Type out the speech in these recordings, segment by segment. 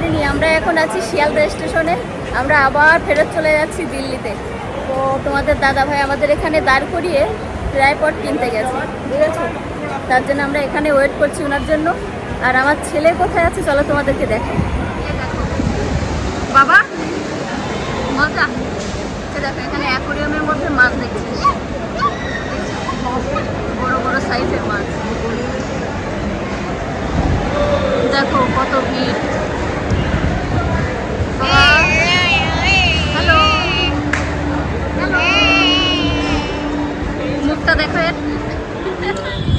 পারিনি আমরা এখন আছি শিয়ালদা স্টেশনে। আমরা আবার ফেরত চলে যাচ্ছি দিল্লিতে। তো তোমাদের দাদা ভাই আমাদের এখানে দাঁড় করিয়ে ড্রাইপট কিনতে গেছে। ঠিক আছে তার জন্য আমরা এখানে ওয়েট করছি ওনার জন্য। আর আমার ছেলে কোথায় আছে? চলো তোমাদেরকে দেখো। বাবা দেখো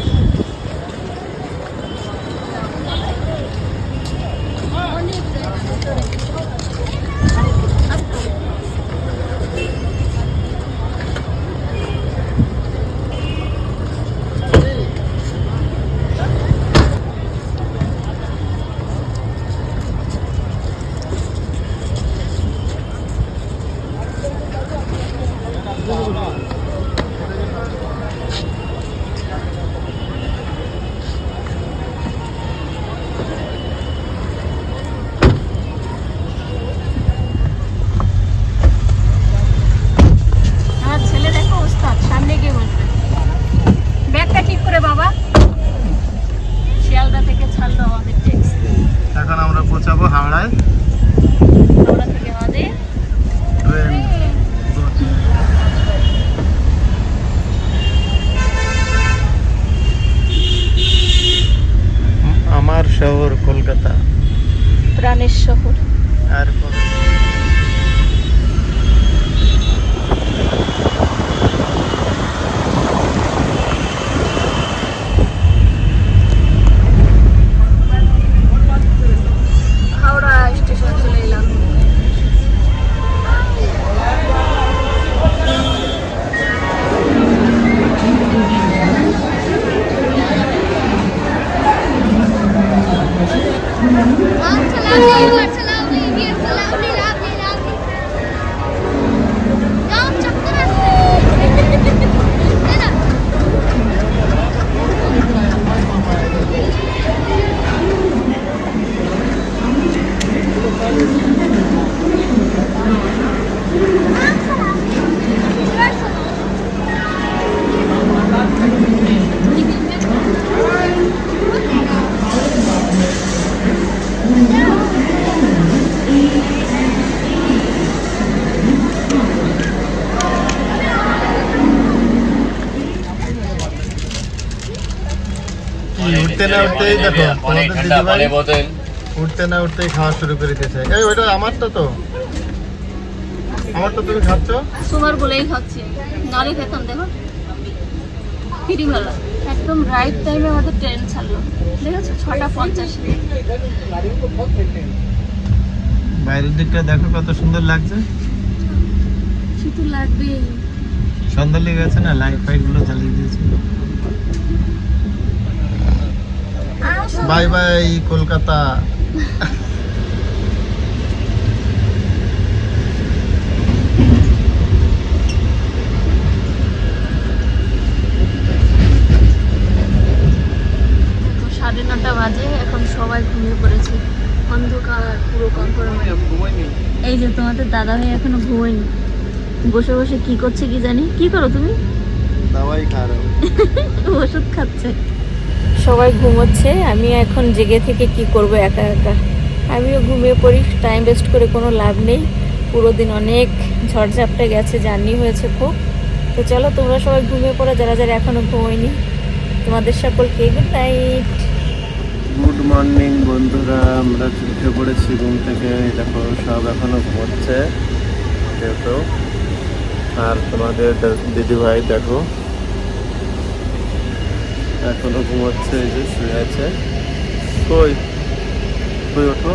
শহর কলকাতা? প্রাণের শহর। আর না উঠতেই দেখো তোমাদের দিদিভাই উঠতে না উঠতেই খাওয়া শুরু করে দিয়েছে। এই ওইটা আমারটা তো। আমারটা তুমি খাচ্ছ? সুমার বলেই খাচ্ছি। নারে খেতাম দেখো। ফিরিবেলা একদম রাইট টাইমে আমাদের ট্রেন ছাড়লো। দেখেছ? ছটা পঞ্চাশ। বাইরের দিকটা দেখো কত সুন্দর লাগছে। সন্ধ্যা লেগে গেছে না লাইট ফাইটগুলো জ্বালিয়ে দিয়েছে। Bye bye Kolkata. সাড়ে নটা বাজে এখন সবাই ঘুমিয়ে পড়েছে। অন্ধকার পুরো কনফার্ম এই যে তোমাদের দাদা ভাই এখনও ঘুমোয়নি। বসে বসে কি করছে কি জানি? কি করো তুমি? দাওয়াই ওষুধ খাচ্ছে। সবাই ঘুমোচ্ছে, আমি এখন জেগে থেকে কি করব একা একা। আমিও ঘুমিয়ে পড়ি টাইম ওয়েস্ট করে কোনো লাভ নেই। পুরো দিন অনেক ঝড়ঝাপটে গেছে, জার্নি হয়েছে খুব। তো চলো তোমরা সবাই ঘুমিয়ে পড়ো, যারা যারা এখনও ঘুমোয়নি। তোমাদের সকলকে গুড নাইট গুড মর্নিং বন্ধুরা, আমরা উঠে পড়েছি ঘুম থেকে। দেখো, সব এখনও ঘুমোচ্ছে, যেহেতু। আর তোমাদের দিদি ভাই দেখো। এখনও ঘুমোচ্ছে, এই যে শুয়ে আছে। কই? কই ওঠো?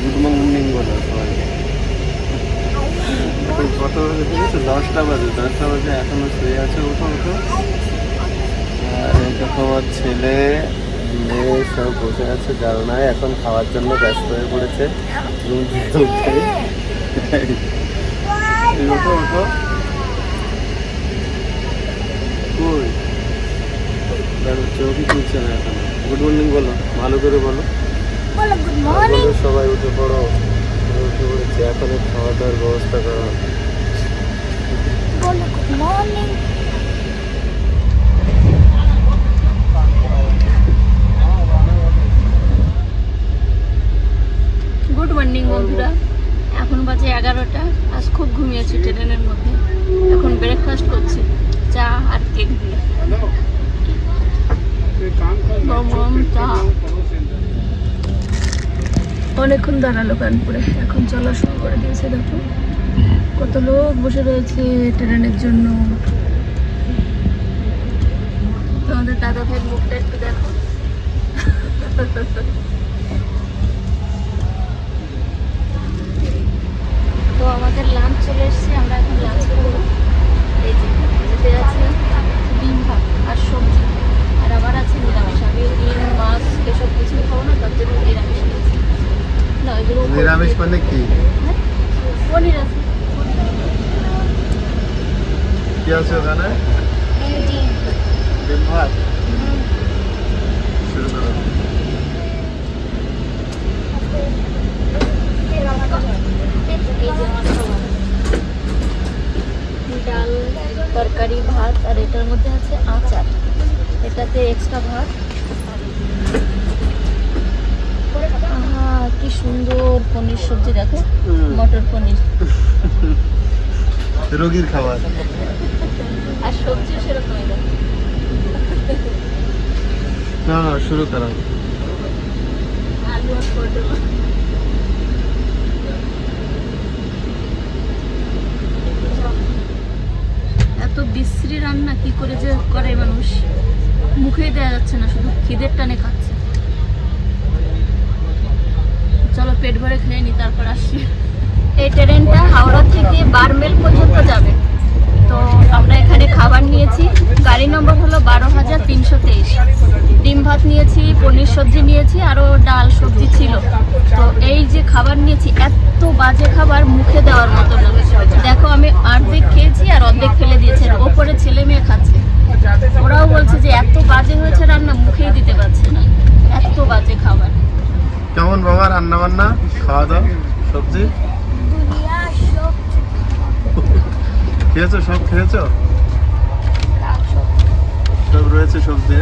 গুড মর্নিং বলো সবাই। কত বাজে দেখেছ? দশটা বাজে দশটা বাজে, এখনও শুয়ে আছে? ওঠো ওঠো। আর দেখো আমার ছেলে, মেয়ে সব বসে আছে জানলায়, এখন খাওয়ার জন্য ব্যস্ত হয়ে পড়েছে। উঠে। এই, ওঠো ওঠো কই দেখো চোখই খুলছে না এখন। গুড মর্নিং বলো ভালো করে বলো। বলো গুড মর্নিং বলো, সবাই উঠে পড়ো উঠে পড়েছি এখন খাওয়া দাওয়ার ব্যবস্থা করা। বলো গুড মর্নিং গুড মর্নিং বন্ধুরা। এখন বাজে এগারোটা। আজ খুব ঘুমিয়েছি ট্রেনের মধ্যে। এখন ব্রেকফাস্ট করছি চা আর কেক দিয়ে। চা অনেকক্ষণ দাঁড়াল কানপুরে। এখন চলা শুরু করে দিয়েছে, দেখো। কত লোক বসে রয়েছে ট্রেনের জন্য। তোমাদের দাদা ভাই মুখটা একটু দেখো। তো আমাদের লাঞ্চ চলে এসেছে, আমরা এখন লাঞ্চ করব। এই যে যেতে আছে ডিম ভাত আর সবজি। আবার আছে নিরামিষ। আমি ডিম মাছ এসব কিছু খাব না তার জন্য নিরামিষ নিয়েছি না এগুলো নিরামিষ মানে কি? পনির আছে। কি আছে ওখানে? ডিম। ভাত? শুরু করো। খাবার। ডাল তরকারি ভাত আর এটার মধ্যে আছে আচার। এটাতে এক্সট্রা ভাত। কি সুন্দর পনির সবজি দেখো। মটর পনির। রোগীর খাবার। আর সবজি সেরকমই না না শুরু করো। আলু এত বিশ্রী রান্না কি করে যে করে মানুষ। মুখেই দেওয়া যাচ্ছে না, শুধু খিদের টানে খাচ্ছে। চলো পেট ভরে খেয়ে নি, তারপর আসছি এই ট্রেনটা হাওড়া থেকে বারমেল পর্যন্ত যাবে। তো আমরা এখানে খাবার নিয়েছি। গাড়ি নম্বর হলো বারো হাজার তিনশো তেইশ। ডিম ভাত নিয়েছি পনির সবজি নিয়েছি আরও ডাল সবজি ছিল। তো এই যে খাবার নিয়েছি এত বাজে খাবার মুখে দেওয়ার মতো না। দেখো আমি অর্ধেক খেয়েছি আর অর্ধেক ফেলে দিয়েছি। ওপরে ছেলে মেয়ে খাচ্ছে। ওরাও বলছে যে এত বাজে হয়েছে রান্না মুখেই দিতে পারছে না। এত বাজে খাবার। কেমন বাবা রান্না বান্না খাওয়া দাওয়া সবজি। খেয়েছো সব খেয়েছো? সব রয়েছে সবজি?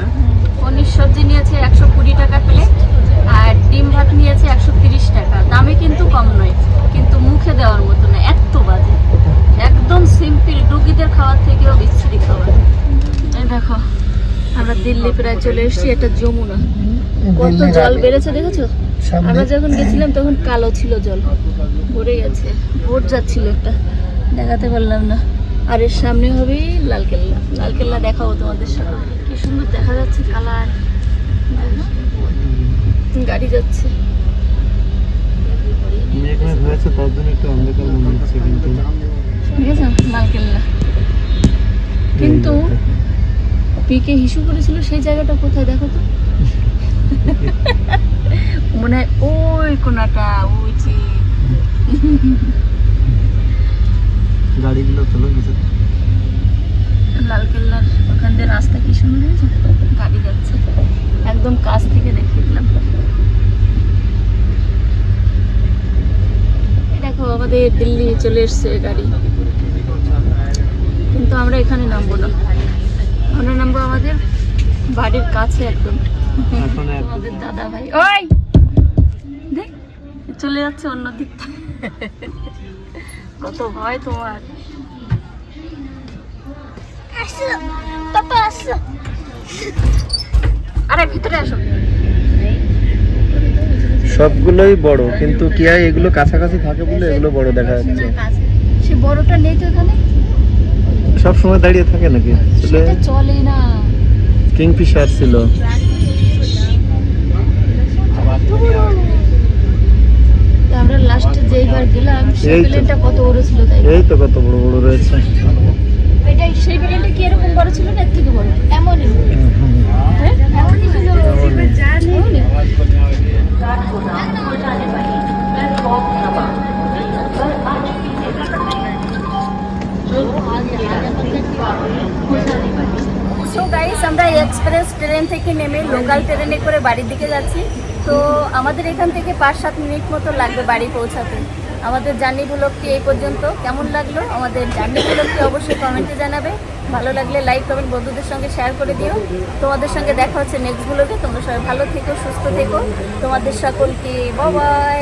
পনির সবজি নিয়েছে একশো কুড়ি টাকা প্লেট আর ডিম ভাত নিয়েছে একশো তিরিশ টাকা। দামে কিন্তু কম নয় কিন্তু মুখে দেওয়ার মতো না এত বাজে। একদম সিম্পল রুগীদের খাওয়ার থেকেও বিচ্ছিরি খাবার। এই দেখো আমরা দিল্লি প্রায় চলে এসেছি এটা যমুনা। কত জল বেড়েছে দেখেছ? আমরা যখন গেছিলাম তখন কালো ছিল জল ভরে গেছে ভোট যাচ্ছিল একটা দেখাতে পারলাম না। আর এর সামনে হবে লালকেল্লা লালকেল্লা দেখাবো তোমাদের সাথে কি সুন্দর দেখা যাচ্ছে কালার। গাড়ি যাচ্ছে। কিন্তু পিকে হিসু করেছিল সেই জায়গাটা কোথায় দেখো তো? মনে হয় ওই কোনাটা ওই যে। গাড়িগুলো তোলো কিছু লালকেল্লার ওখান দিয়ে রাস্তা কি সুন্দর হয়েছে? গাড়ি যাচ্ছে। একদম কাছ থেকে দেখিয়ে দিলাম দেখো আমাদের দিল্লি চলে এসছে গাড়ি। কিন্তু আমরা এখানে নামবো না। আমরা নামবো আমাদের বাড়ির কাছে একদম। আমাদের দাদা ভাই ওই! দেখ চলে যাচ্ছে অন্য দিকটা। কত ভয় তোমার? আরে ভিতরে আসো। সবগুলোই বড় কিন্তু কি হয় এগুলো কাছাকাছি থাকে বলে এগুলো বড় দেখা যাচ্ছে। সে বড়টা নেই তো এখানে? সব সময় দাঁড়িয়ে থাকে নাকি? চলে না। কিংফিশার ছিল। আমরা লাস্টে যেইবার গেলাম সেই প্লেনটা কত বড় ছিল তাই এই তো কত বড় বড় রয়েছে। এটাই সেই প্লেনটা কি এরকম বড় ছিল না থেকে বড়? এমনই। হ্যাঁ? এমনই ছিল। এমনই? সো গাইস আমরা এক্সপ্রেস ট্রেন থেকে নেমে লোকাল ট্রেনে করে বাড়ির দিকে যাচ্ছি। তো আমাদের এখান থেকে পাঁচ, সাত মিনিট মতো লাগবে বাড়ি পৌঁছাতে। আমাদের জার্নি ব্লগটি এই পর্যন্ত? কেমন লাগল? আমাদের জার্নি ব্লগটি অবশ্যই কমেন্টে জানাবে। ভালো লাগলে লাইক কমেন্ট বন্ধুদের সঙ্গে শেয়ার করে দিও। তোমাদের সঙ্গে দেখা হচ্ছে নেক্সট ব্লগে তোমরা সবাই ভালো থেকো, সুস্থ থেকো। তোমাদের সকলকে বাই